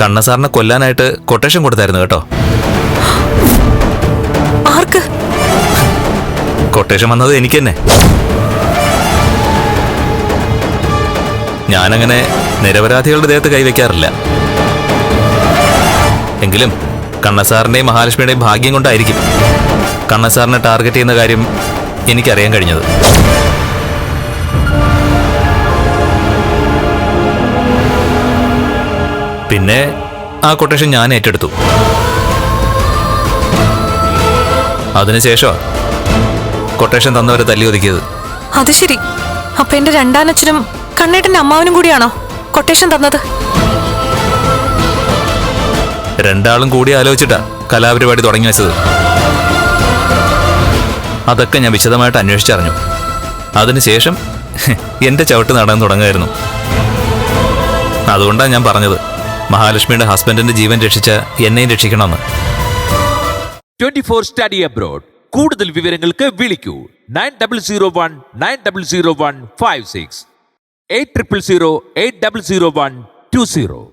കണ്ണസാറിനെ കൊല്ലാനായിട്ട് quotation കൊടുത്തായിരുന്നു കേട്ടോ. ആർക്ക്? Quotation വന്നത് എനിക്ക് തന്നെ. ഞാനങ്ങനെ നിരപരാധികളുടെ ദേഹത്ത് കൈവയ്ക്കാറില്ല. എങ്കിലും കണ്ണസാറിന്റെയും മഹാലക്ഷ്മിയുടെയും ഭാഗ്യം കൊണ്ടായിരിക്കും കണ്ണസാറിനെ ടാർഗറ്റ് ചെയ്യുന്ന കാര്യം എനിക്കറിയാൻ കഴിഞ്ഞത്. പിന്നെ ആ കൊട്ടേഷൻ ഞാൻ ഏറ്റെടുത്തു. അതിനുശേഷം കൊട്ടേഷൻ തന്നവരെ തല്ലി ഒതുക്കിയത്. അത് ശരി. അപ്പൊ എന്റെ രണ്ടാനച്ഛനും കണ്ണേട്ടന്റെ അമ്മാവനും കൂടിയാണോ കൊട്ടേഷൻ തന്നത്? രണ്ടാളും കൂടി ആലോചിച്ചിട്ടാ കലാപരിപാടി തുടങ്ങി വെച്ചത്. അതൊക്കെ ഞാൻ വിശദമായിട്ട് അന്വേഷിച്ചറിഞ്ഞു. അതിനുശേഷം എന്റെ ചവിട്ട് നടന്നു തുടങ്ങുമായിരുന്നു. അതുകൊണ്ടാണ് ഞാൻ പറഞ്ഞത്. മഹാലക്ഷ്മിയുടെ ഹസ്ബൻഡിന്റെ ജീവൻ രക്ഷിച്ച എന്നെയും രക്ഷിക്കണമെന്ന്. Twenty four study abroad. കൂടുതൽ വിവരങ്ങൾക്ക് വിളിക്കൂ. Nine double zero one nine double zero one five six. Eight triple zero eight double zero one two zero.